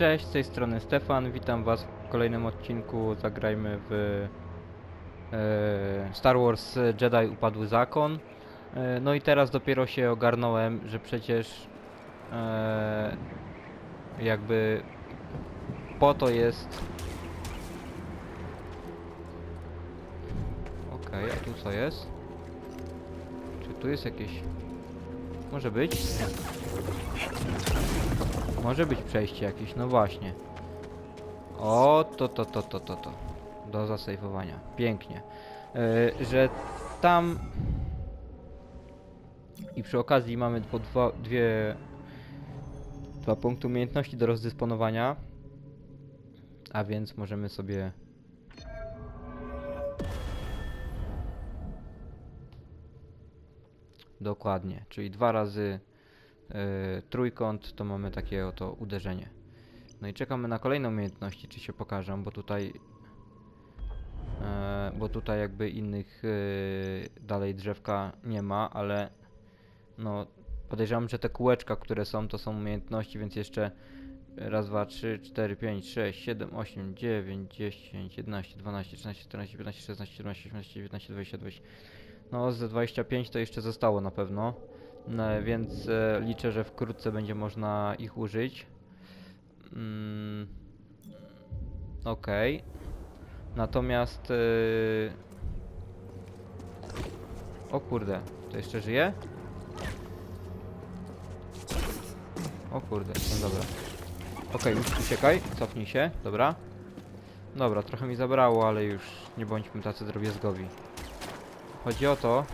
Cześć, z tej strony Stefan, witam was w kolejnym odcinku Zagrajmy w e, Star Wars Jedi Upadły Zakon. E, no i teraz dopiero się ogarnąłem, że przecież e, jakby po to jest... Okej, a tu co jest? Czy tu jest jakieś... Może być? Może być przejście jakieś, no właśnie. O, to, to, to, to, to, to. Do zasejfowania. Pięknie. Yy, że tam... I przy okazji mamy po dwa, dwie... Dwa punkty umiejętności do rozdysponowania. A więc możemy sobie... Dokładnie, czyli dwa razy e, trójkąt, to mamy takie oto uderzenie. No i czekamy na kolejne umiejętności, czy się pokażą, bo tutaj e, bo tutaj jakby innych e, dalej drzewka nie ma, ale no podejrzewam, że te kółeczka, które są, to są umiejętności, więc jeszcze raz, dwa, trzy, cztery, pięć, sześć, siedem, osiem, dziewięć, dziesięć, jedenaście, dwanaście, trzynaście, czternaście, piętnaście, szesnaście, siedemnaście, osiemnaście, dziewiętnaście, dwadzieścia, dwadzieścia. No, z 25 to jeszcze zostało na pewno. No, więc e, liczę, że wkrótce będzie można ich użyć. Mm, Okej. Natomiast... e, O kurde, to jeszcze żyje? O kurde, no dobra. Okej, już uciekaj, cofnij się, dobra. Dobra, trochę mi zabrało, ale już nie bądźmy tacy drobiazgowi. Chodzi o to,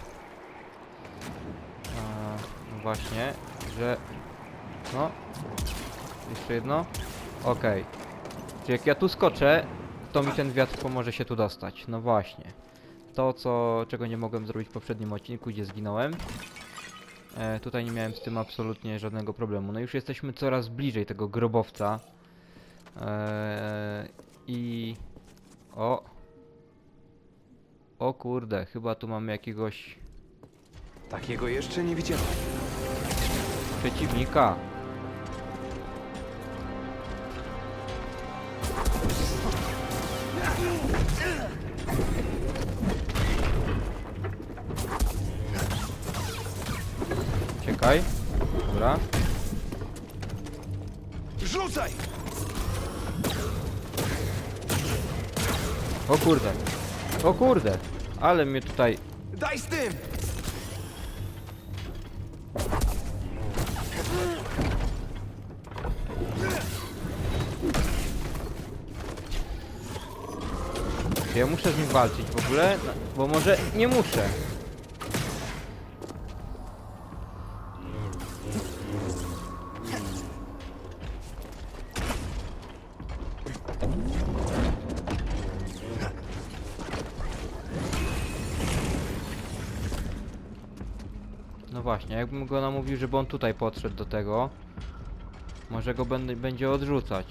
a, no właśnie, że... No, jeszcze jedno. Okej. Czyli jak ja tu skoczę, to mi ten wiatr pomoże się tu dostać. No właśnie. To, co, czego nie mogłem zrobić w poprzednim odcinku, gdzie zginąłem. E, tutaj nie miałem z tym absolutnie żadnego problemu. No już jesteśmy coraz bliżej tego grobowca. E, I... O! O kurde, chyba tu mamy jakiegoś Takiego jeszcze nie widziałem. przeciwnika. Czekaj. Dobra. Rzucaj! O kurde. O kurde. Ale mnie tutaj Daj z tym! Ja muszę z nim walczyć w ogóle? No, Bo może nie muszę. Jakbym go namówił, żeby on tutaj podszedł do tego, może go będę, będzie odrzucać.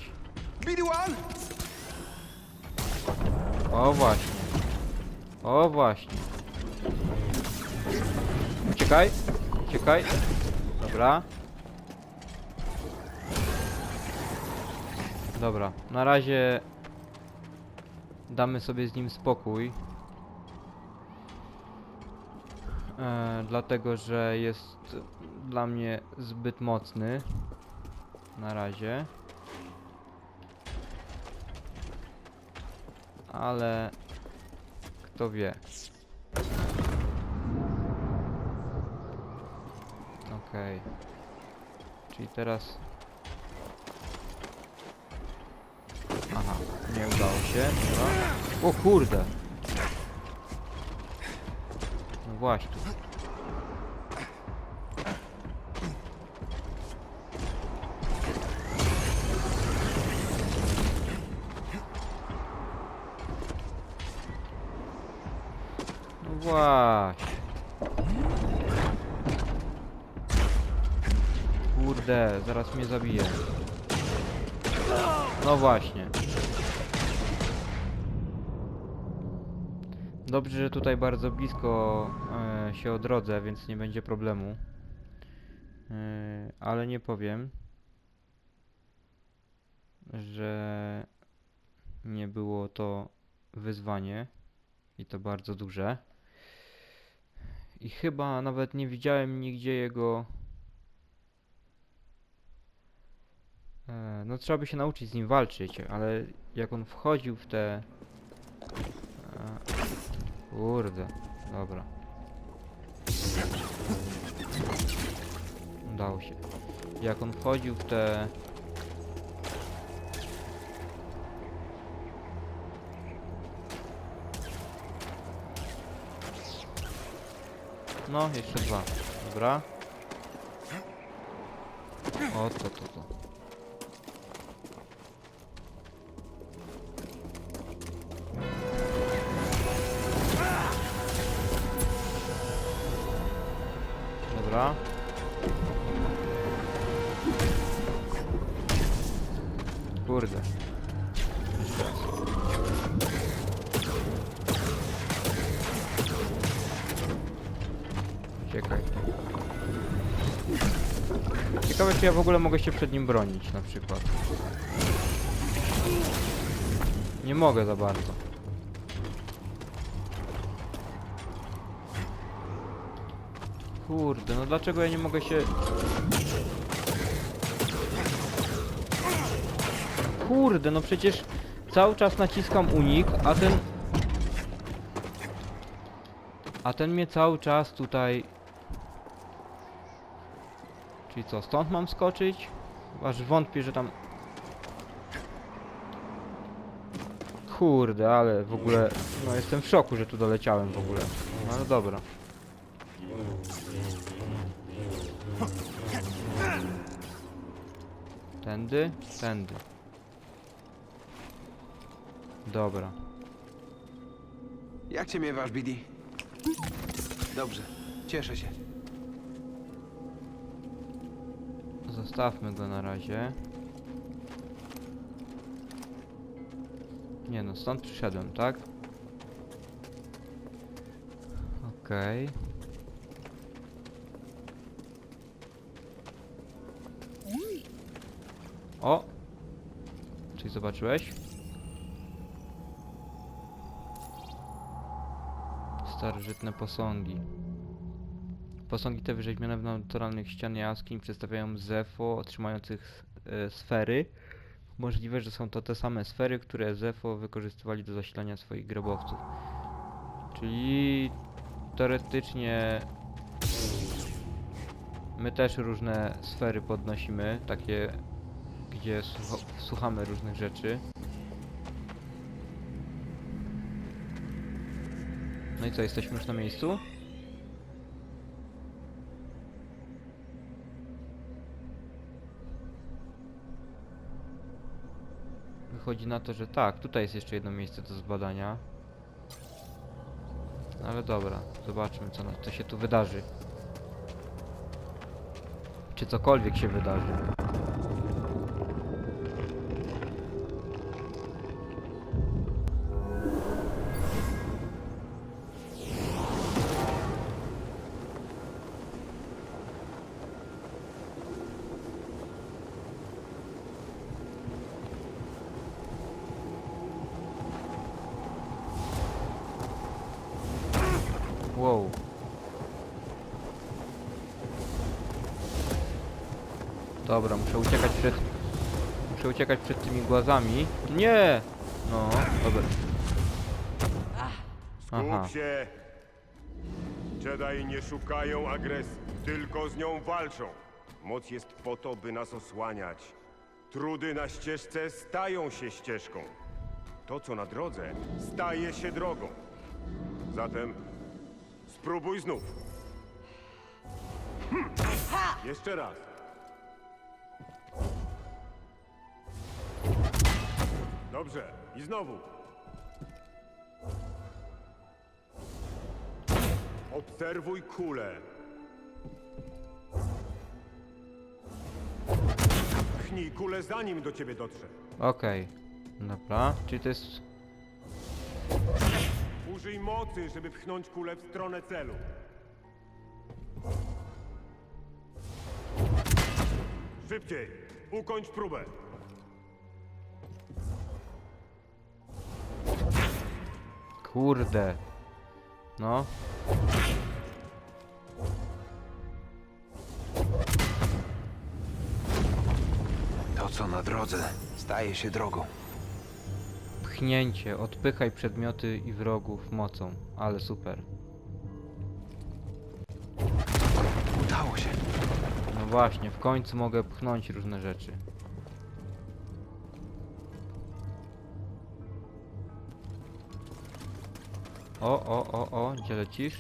BD-1! O właśnie. O właśnie. Uciekaj. Uciekaj. Dobra. Dobra. Na razie damy sobie z nim spokój. E, dlatego, że jest dla mnie zbyt mocny. Na razie. ale kto wie. Okej. Czyli teraz... Aha, nie udało się. O kurde! Właśnie. No. Kurde, zaraz mnie zabije. No właśnie. Dobrze, że tutaj bardzo blisko e, się odrodzę, więc nie będzie problemu. E, ale nie powiem, że nie było to wyzwanie i to bardzo duże. I chyba nawet nie widziałem nigdzie jego. E, no trzeba by się nauczyć z nim walczyć, ale jak on wchodził w te. Kurde, dobra. Udało się. Jak on wchodził w te. No, jeszcze dwa. Dobra. O, to, to, to. Ciekawe, czy ja w ogóle mogę się przed nim bronić, na przykład. Nie mogę za bardzo. Kurde, no dlaczego ja nie mogę się... Kurde, no przecież cały czas naciskam unik, a ten... A ten mnie cały czas tutaj... Czyli co, stąd mam skoczyć? Aż wątpię, że tam... Kurde, ale w ogóle... No jestem w szoku, że tu doleciałem w ogóle. No dobra. Tędy? Tędy. Dobra. Jak cię miewasz, Bidi? Dobrze, cieszę się. Zostawmy go na razie. Nie no, stąd przyszedłem, tak? Okej. O! Coś zobaczyłeś? Starożytne posągi. Posągi te wyrzeźbione w naturalnych ścian jaskiń przedstawiają Zefo otrzymujących e, sfery. Możliwe, że są to te same sfery, które Zefo wykorzystywali do zasilania swoich grobowców. Czyli teoretycznie my też różne sfery podnosimy, takie gdzie słucha- słuchamy różnych rzeczy. No i co, jesteśmy już na miejscu? Wychodzi na to, że tak, tutaj jest jeszcze jedno miejsce do zbadania. Ale dobra, zobaczmy co, co się tu wydarzy. Czy cokolwiek się wydarzy. Dobra, muszę uciekać przed... Muszę uciekać przed tymi głazami. Nie! No, dobra. Aha. Skup się! Jedi nie szukają agresji, tylko z nią walczą. Moc jest po to, by nas osłaniać. Trudy na ścieżce stają się ścieżką. To, co na drodze, staje się drogą. Zatem spróbuj znów. Hm. Jeszcze raz. Dobrze, i znowu. Obserwuj kulę. Pchnij kulę zanim do ciebie dotrze. Okej. Dobra, czyli to jest... Użyj mocy, żeby pchnąć kulę w stronę celu. Szybciej! Ukończ próbę. Kurde. No. To, co na drodze, staje się drogą. Pchnięcie. Odpychaj przedmioty i wrogów mocą. Ale super. Udało się. No właśnie, w końcu mogę pchnąć różne rzeczy. O, o, o, o, gdzie lecisz?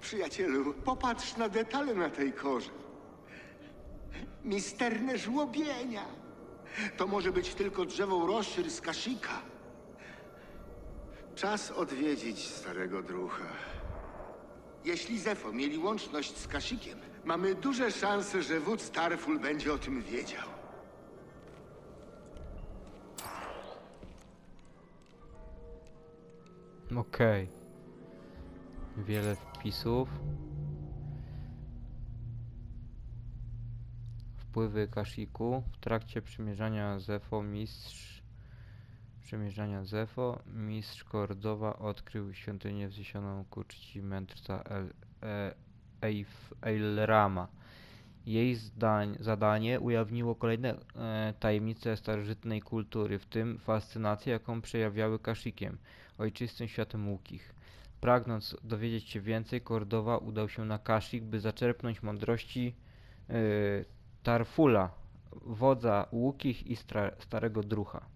Przyjacielu, popatrz na detale na tej korze. Misterne żłobienia. To może być tylko drzewo rośr z Kashika. Czas odwiedzić starego drucha. Jeśli Zefo mieli łączność z Kashikiem, mamy duże szanse, że wódz Starful będzie o tym wiedział. Okej. Wiele wpisów. Wpływy Kashiku. W trakcie przymierzania Zefo mistrz przymierzania Zefo mistrz Kordowa odkrył świątynię wzniesioną ku czci mędrca El, e. Jej zdań, zadanie ujawniło kolejne e, tajemnice starożytnej kultury, w tym fascynację, jaką przejawiały Kashikiem ojczystym światem łukich. Pragnąc dowiedzieć się więcej, Kordowa udał się na Kashik, by zaczerpnąć mądrości yy, Tarfula, wodza łukich i starego drucha.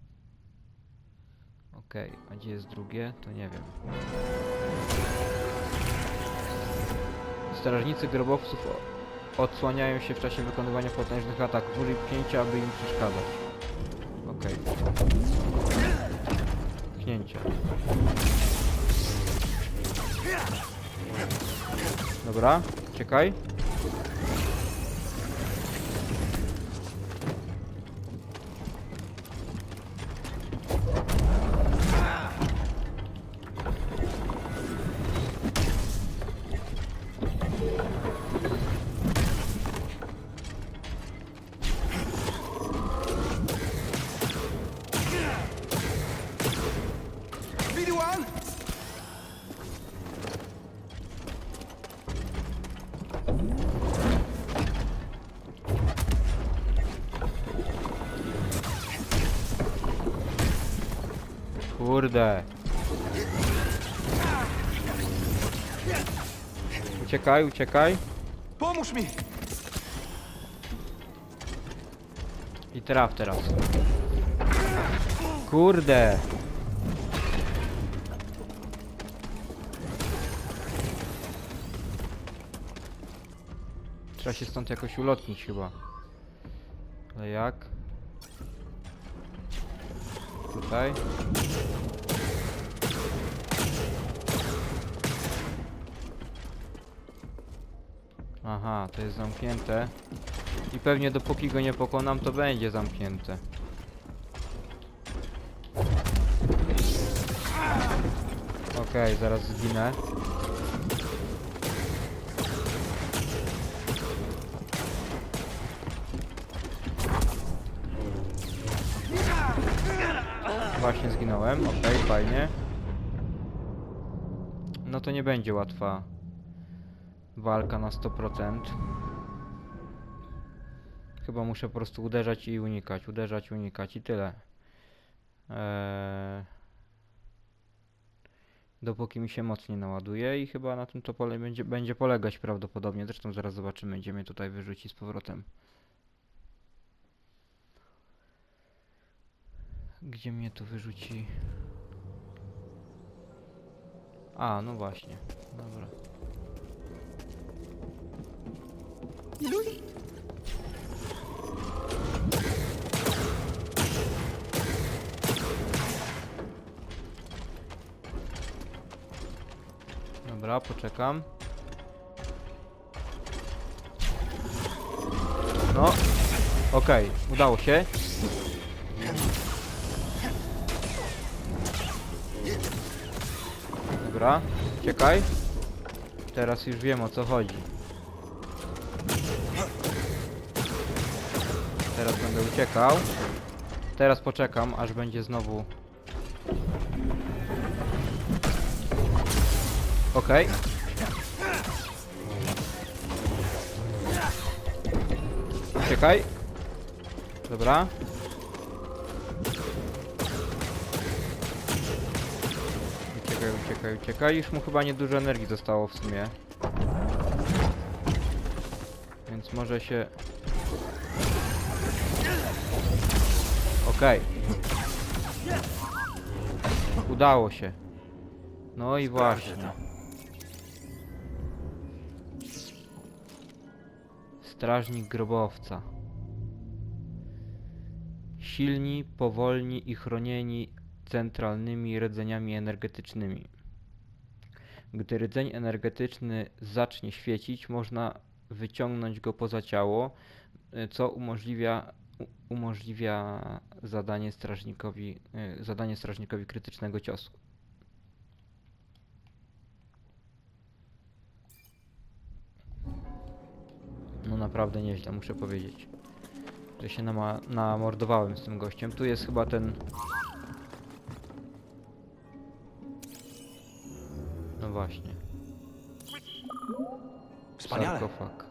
Okej, a gdzie jest drugie? To nie wiem. Strażnicy grobowców odsłaniają się w czasie wykonywania potężnych ataków. Użyj pchnięcia, aby im przeszkadzać. Okej. Pchnięcie. Dobra, czekaj. Kurde. Uciekaj, uciekaj. Pomóż mi! I traf teraz. Kurde. Trzeba się stąd jakoś ulotnić chyba. Ale jak? Tutaj. Aha, to jest zamknięte. I pewnie dopóki go nie pokonam, to będzie zamknięte. Okej, zaraz zginę. Właśnie zginąłem, okej, fajnie. No to nie będzie łatwa walka na 100%. Chyba muszę po prostu uderzać i unikać, uderzać, unikać i tyle. Eee... Dopóki mi się mocniej naładuje i chyba na tym to pole będzie, będzie polegać prawdopodobnie. Zresztą zaraz zobaczymy, gdzie mnie tutaj wyrzuci z powrotem. Gdzie mnie tu wyrzuci? A, no właśnie. Dobra. Dobra, poczekam. No, okej, udało się. Dobra, czekaj. Teraz już wiem o co chodzi. Teraz będę uciekał. Teraz poczekam, aż będzie znowu... Okej. Uciekaj. Dobra. Uciekaj, uciekaj, uciekaj. Już mu chyba niedużo energii zostało w sumie. Więc może się... Okej. Udało się. No i właśnie. Strażnik grobowca. Silni, powolni i chronieni centralnymi rdzeniami energetycznymi. Gdy rdzeń energetyczny zacznie świecić, można wyciągnąć go poza ciało, co umożliwia, umożliwia zadanie strażnikowi, y, zadanie strażnikowi krytycznego ciosu. No naprawdę nieźle, muszę powiedzieć. Że się nama namordowałem z tym gościem. Tu jest chyba ten... No właśnie. Wspaniale. Sarkofag.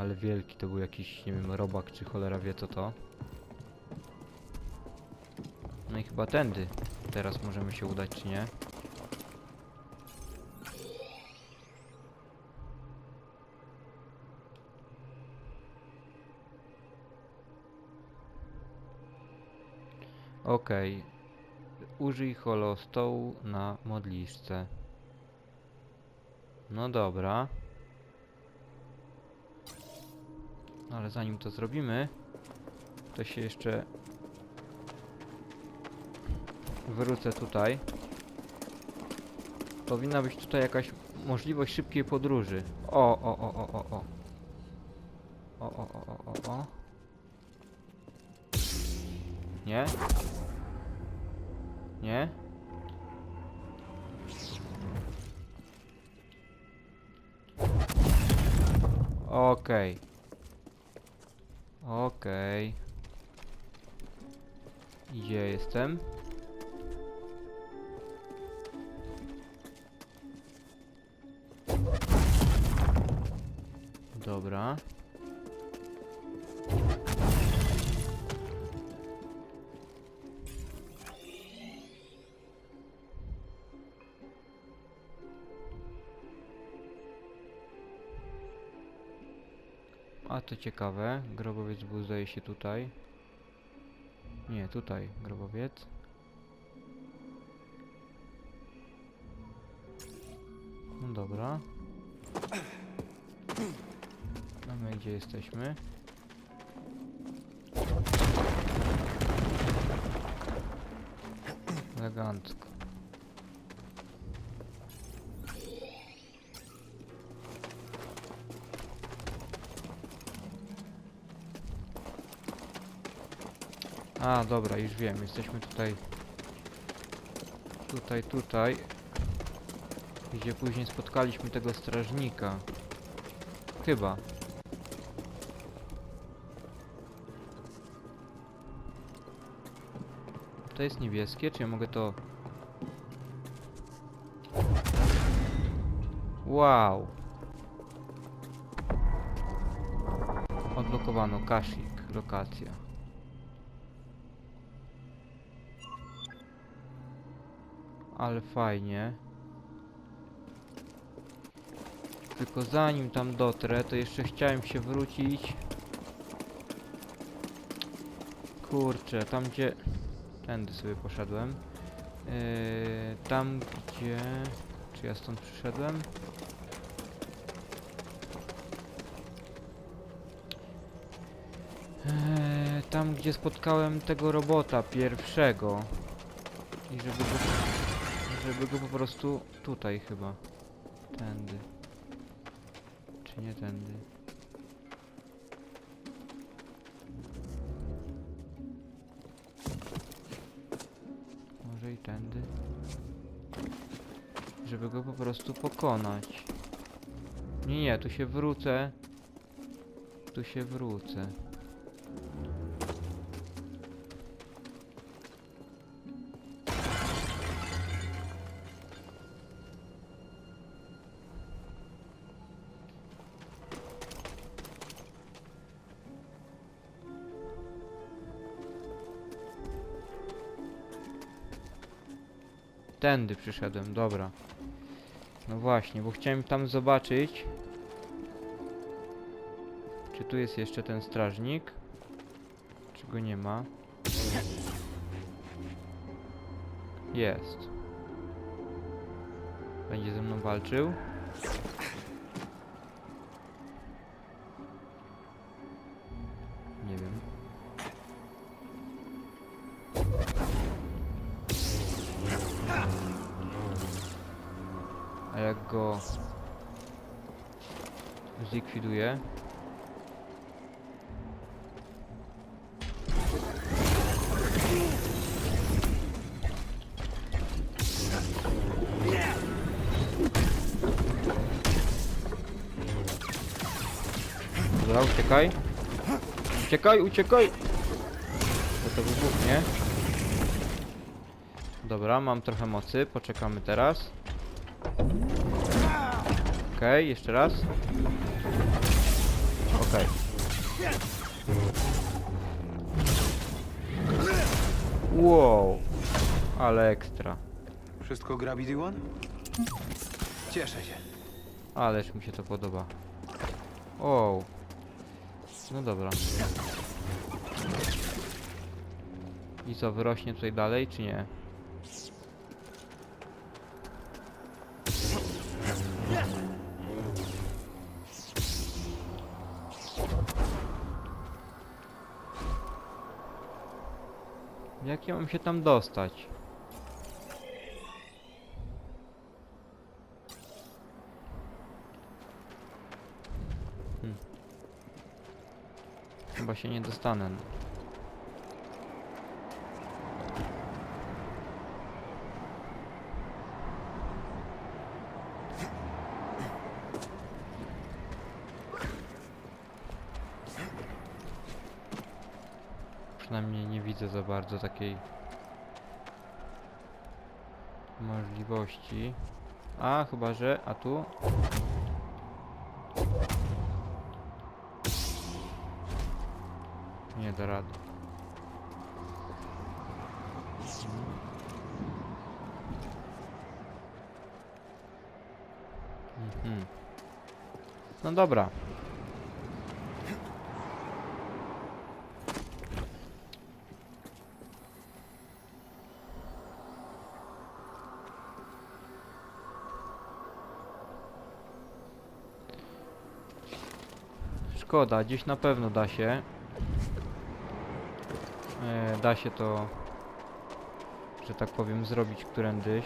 Ale wielki to był jakiś, nie wiem, robak czy cholera wie co to. No i chyba tędy teraz możemy się udać, czy nie? Okej. Użyj holostołu na modliszce. No dobra. Ale zanim to zrobimy, to się jeszcze wrócę tutaj. Powinna być tutaj jakaś możliwość szybkiej podróży. O, o, o, o, o, o. O, o, o, o, o, o. Nie? Nie? Okej. Okej. Gdzie jestem? Dobra. To ciekawe, grobowiec był zdaje się tutaj. Nie, tutaj grobowiec. No dobra. Gdzie jesteśmy? Elegancko. A, dobra, już wiem, jesteśmy tutaj. Tutaj, tutaj. Gdzie później spotkaliśmy tego strażnika. Chyba. To jest niebieskie, czy ja mogę to... Wow. Odblokowano Kashik, lokacja. Ale fajnie. Tylko zanim tam dotrę, to jeszcze chciałem się wrócić. Kurczę, tam gdzie... Tędy sobie poszedłem. Yy, tam gdzie... Czy ja stąd przyszedłem? Eee, tam gdzie spotkałem tego robota pierwszego. I żeby go, żeby go po prostu tutaj chyba. Tędy. Czy nie tędy? Może i tędy? Żeby go po prostu pokonać. Nie, nie, tu się wrócę. Tu się wrócę. Tędy przyszedłem, dobra. No właśnie, bo chciałem tam zobaczyć. Czy tu jest jeszcze ten strażnik? Czy go nie ma? Jest. Będzie ze mną walczył? Zlikwiduję? Dobra, uciekaj. Uciekaj, uciekaj! Bo to wybuchnie. Dobra, mam trochę mocy, poczekamy teraz. Okej, jeszcze raz. Okej. Wow, ale ekstra. Wszystko gra BD-1? Cieszę się. Ależ mi się to podoba. Wow. No dobra. I co, wyrośnie tutaj dalej, czy nie? Ja mam się tam dostać? Chyba się nie dostanę. Przynajmniej nie widzę za bardzo takiej możliwości. A, chyba że, a tu? Nie da rady. Mhm. No dobra. Szkoda, gdzieś na pewno da się. E, da się to, że tak powiem, zrobić którędyś.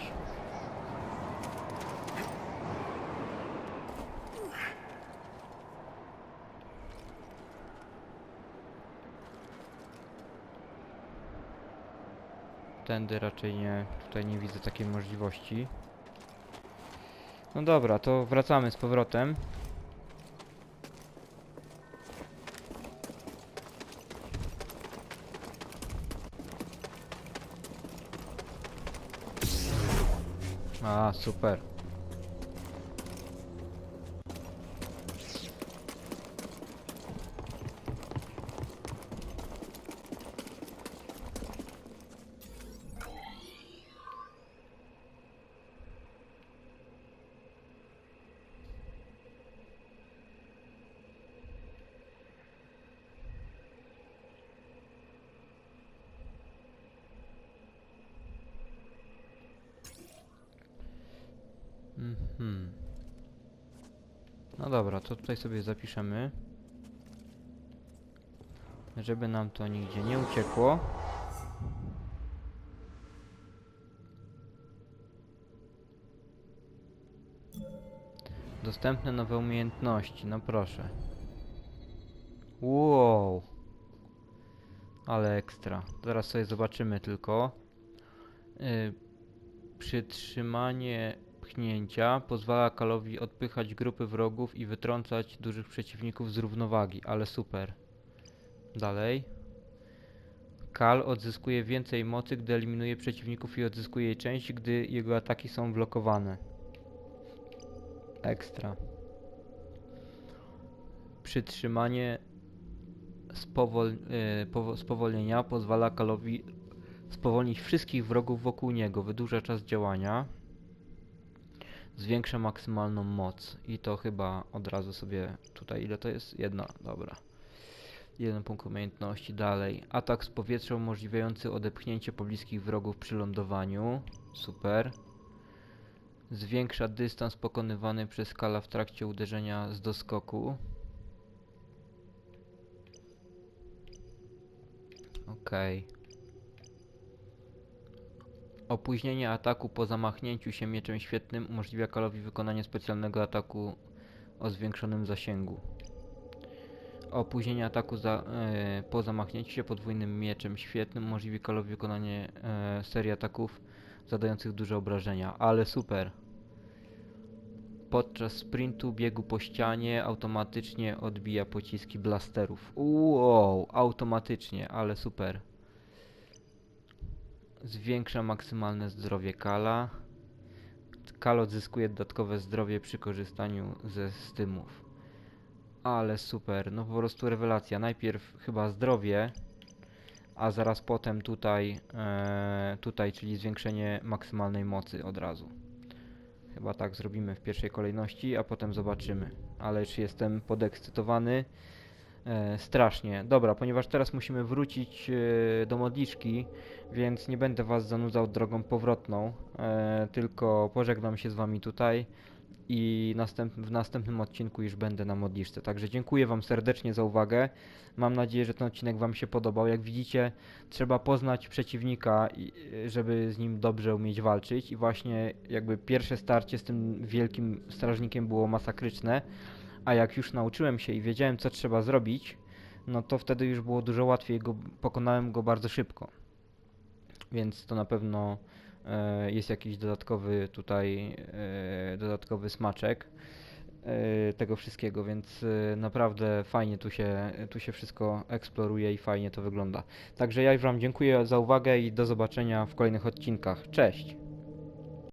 Tędy raczej nie, tutaj nie widzę takiej możliwości. No dobra, to wracamy z powrotem. Super. No dobra, to tutaj sobie zapiszemy. Żeby nam to nigdzie nie uciekło. Dostępne nowe umiejętności, no proszę. Wow. Ale ekstra. Zaraz sobie zobaczymy tylko. Yy, przytrzymanie pchnięcia pozwala Kalowi odpychać grupy wrogów i wytrącać dużych przeciwników z równowagi, ale super. Dalej. Kal odzyskuje więcej mocy, gdy eliminuje przeciwników i odzyskuje jej część, gdy jego ataki są blokowane. Ekstra. Przytrzymanie spowol, powo- spowolnienia pozwala Kalowi spowolnić wszystkich wrogów wokół niego, wydłuża czas działania, zwiększa maksymalną moc i to chyba od razu sobie tutaj, ile to jest? Jedna, dobra. Jeden punkt umiejętności, dalej. Atak z powietrza umożliwiający odepchnięcie pobliskich wrogów przy lądowaniu, super. Zwiększa dystans pokonywany przez skala w trakcie uderzenia z doskoku. Okej. Opóźnienie ataku po zamachnięciu się mieczem świetnym umożliwia Kalowi wykonanie specjalnego ataku o zwiększonym zasięgu. Opóźnienie ataku za, e, po zamachnięciu się podwójnym mieczem świetnym umożliwi Kalowi wykonanie e, serii ataków zadających duże obrażenia. Ale super! Podczas sprintu biegu po ścianie automatycznie odbija pociski blasterów. Wow, automatycznie, ale super. Zwiększa maksymalne zdrowie Kala. Kal odzyskuje dodatkowe zdrowie przy korzystaniu ze stymów. Ale super, no po prostu rewelacja. Najpierw chyba zdrowie, a zaraz potem tutaj, e, tutaj, czyli zwiększenie maksymalnej mocy od razu. Chyba tak zrobimy w pierwszej kolejności, a potem zobaczymy. Ale już jestem podekscytowany. E, strasznie. Dobra, ponieważ teraz musimy wrócić e, do modliszki, więc nie będę was zanudzał drogą powrotną, e, tylko pożegnam się z wami tutaj i następ, w następnym odcinku już będę na modliszce. Także dziękuję wam serdecznie za uwagę. Mam nadzieję, że ten odcinek wam się podobał. Jak widzicie, trzeba poznać przeciwnika, żeby z nim dobrze umieć walczyć i właśnie jakby pierwsze starcie z tym wielkim strażnikiem było masakryczne, a jak już nauczyłem się i wiedziałem co trzeba zrobić, no to wtedy już było dużo łatwiej, go, pokonałem go bardzo szybko. Więc to na pewno e, jest jakiś dodatkowy tutaj e, dodatkowy smaczek e, tego wszystkiego, więc e, naprawdę fajnie tu się, tu się wszystko eksploruje i fajnie to wygląda. Także ja już Wam dziękuję za uwagę i do zobaczenia w kolejnych odcinkach. Cześć!